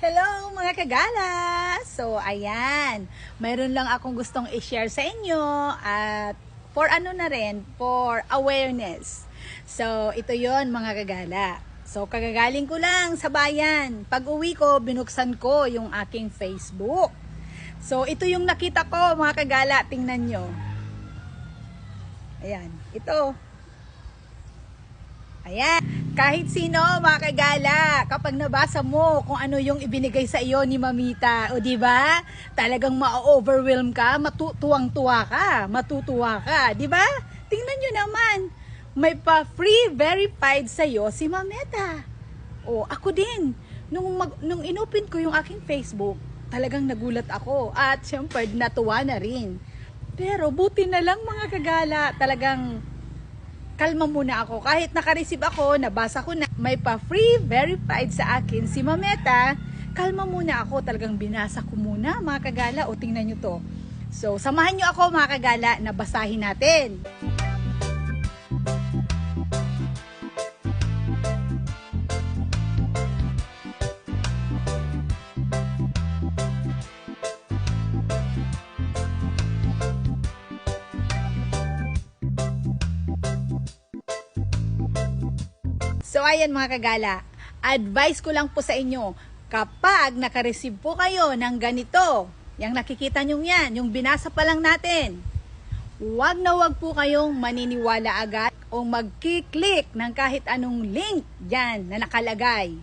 Hello mga kagala! So ayan, mayroon lang akong gustong i-share sa inyo at for ano na rin, for awareness. So ito yon mga kagala. So kagagaling ko lang sa bayan. Pag uwi ko, binuksan ko yung aking Facebook. So ito yung nakita ko mga kagala, tingnan nyo. Ayan, ito. Ayan. Kahit sino, mga kagala, kapag nabasa mo kung ano yung ibinigay sa iyo ni Mamita, o di ba? Talagang ma-overwhelm ka, matutuwang-tuwa ka, matutuwa ka, di ba? Tingnan nyo naman, may pa free verified sa iyo si Mameta. O, ako din. Nung, mag, nung inopen ko yung aking Facebook, talagang nagulat ako. At syempre, natuwa na rin. Pero buti na lang mga kagala, talagang kalma muna ako. Kahit naka-receive ako, nabasa ko na, may pa-free verified sa akin si Mameta, kalma muna ako. Talagang binasa ko muna mga kagala. O tingnan nyo to. So, samahan nyo ako mga kagala na basahin natin. So ayan mga kagala, advice ko lang po sa inyo, kapag nakareceive po kayo ng ganito, yung nakikita nyo yan, yung binasa pa lang natin, wag na wag po kayong maniniwala agad o magkiklik ng kahit anong link dyan na nakalagay.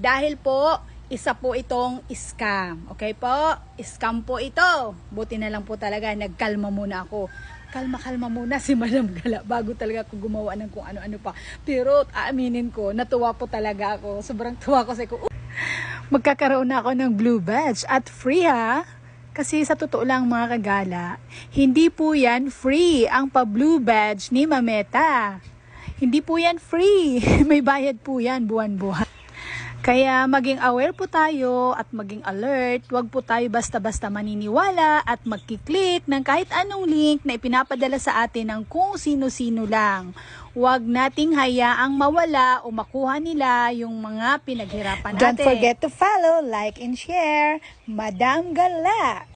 Dahil po, isa po itong scam. Okay po? Scam po ito. Buti na lang po talaga, nagkalma muna ako kalma-kalma muna si Madam Gala bago talaga ako gumawa ng kung ano-ano pa. Pero aaminin ko, natuwa po talaga ako. Sobrang tuwa ko sa ko. "Uh, Magkakaroon na ako ng blue badge at free ha. Kasi sa totoo lang mga kagala, hindi po yan free ang pa-blue badge ni Mameta. Hindi po yan free. May bayad po yan buwan-buwan. Kaya maging aware po tayo at maging alert. Huwag po tayo basta-basta maniniwala at magkiklik ng kahit anong link na ipinapadala sa atin ng kung sino-sino lang. Huwag nating hayaang mawala o makuha nila yung mga pinaghirapan natin. Don't forget to follow, like, and share. Madam Gala!